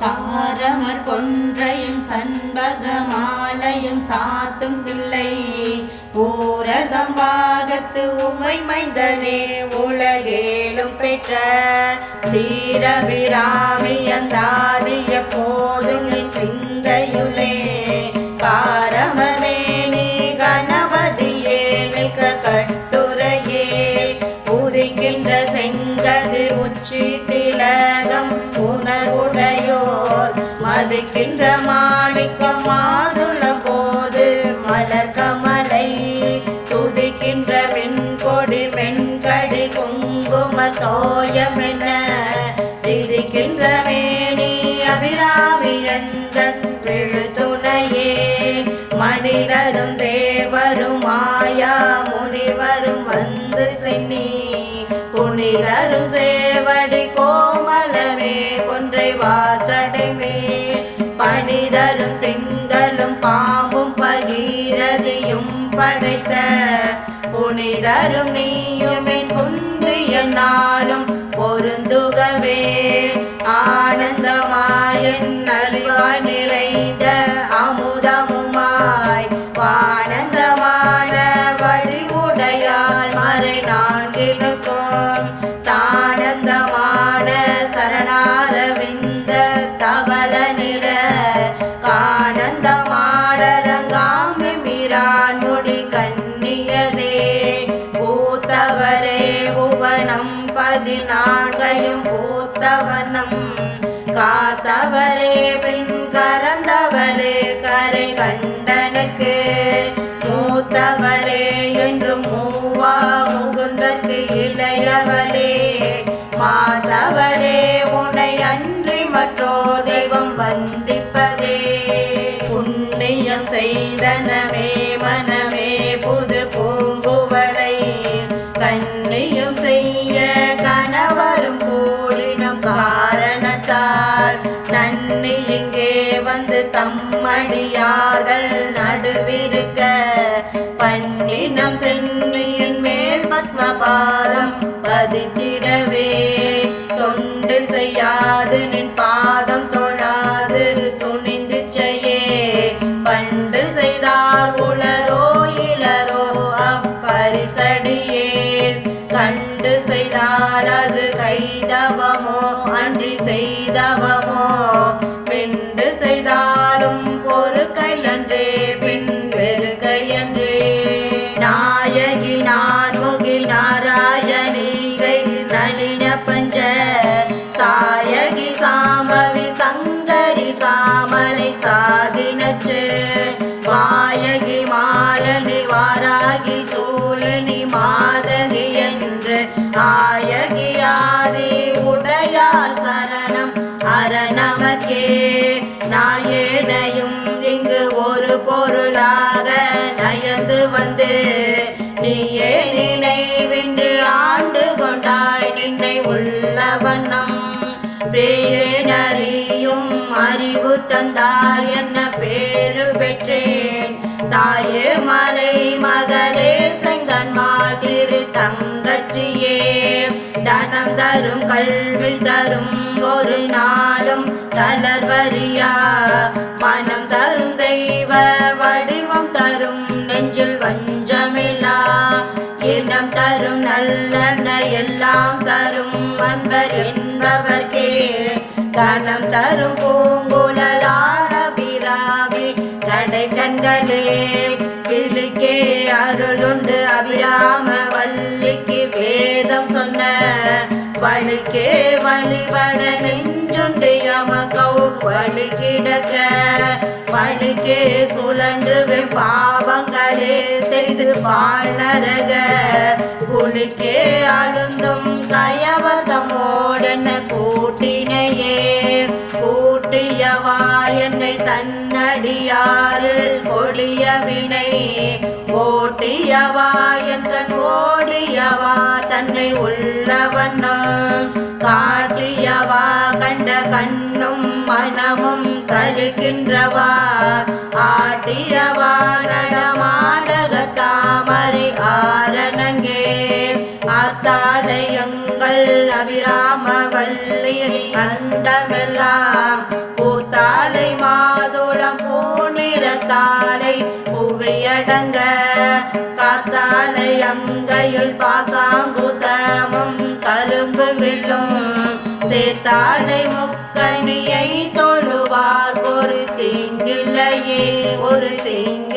தாரமர் கொன்றையும் சண்பக மாலையும் சாத்தும் பிள்ளை ஊரதம் பாகத்து உமை மைந்தனே உலகேலும் பெற்ற சீரபிராமியந்தாதிய போதும் சிங்க மதிக்கின்ற மாணிக்க மாதுள போது மலர் கமலை துதிக்கின்ற வெண்கொடி வெண்கடி குங்கும தோயமென விதிக்கின்ற மேனி அபிரா மனிதரும் திங்களும் பாம்பும் பகீரதியும் படைத்த புனிதரும் நீ பதினான்கையும் பூத்தவனம் தம்மடியார்கள் நடுவிருக்க பன்னினம் சென்னியின் மேல் பத்மபாதம் பதித்திடவே. தொண்டு செய்யாது நின் பாதம் தொழாது துணிந்து செய்யே. பண்டு செய்தார் உளரோ இளரோ அப்பரிசடியே கண்டு செய்தால் அது கைதவமோ அன்றி செய்தவமோ. சாதினச்சு வாயகி மாலனி வாராகி சூழனி மாதகி என்று ஆயகியாதி ஆதி உடையார் சரணம். அரணமக்கே நாயேனையும் இங்கு ஒரு பொருளாக நயந்து வந்து நீயே நினைவின்று ஆண்டு கொண்டாய் நின்னை உள்ள வண்ணம். பேரறியும் தந்தால் என்ன பேரு பெற்றேன்? தாயே மலை மகளே செங்கன்மால் திரு தங்கச்சியே தனம் தரும் கல்வி தரும் ஒரு நாளும் தளர்வரியா மனம் தரும் தெய்வ வடிவம் தரும் நெஞ்சில் வஞ்சமில்லா? இனம் தரும் நல்லெண்ண எல்லாம் தரும் அன்பர் என்பவர்க்கே. தனம் தரும் பூங்க வழிக்கே சுழன்றுவேன் பாவங்களே செய்து வாழ்நரக குளிக்கே அழுந்தும் கயவதமோடன கூட்டினையே. கூட்டியவா என்னை தன்னடியாரில் கொடிய வினை. ஓட்டியவா என் கண் ஓடியவா தன்னை உள்ளவண்ணம் காட்டியவா கண்ட கண்ணும் மனமும் கருகின்றவா காத்தாலை புவியடங்க காத்தாலை அங்கையில் பாசாங்குசமும் கரும்பு விழும் சேத்தாலை முக்கணியை தொழுவார் ஒரு தீங்கில்லையே ஒரு தீங்கு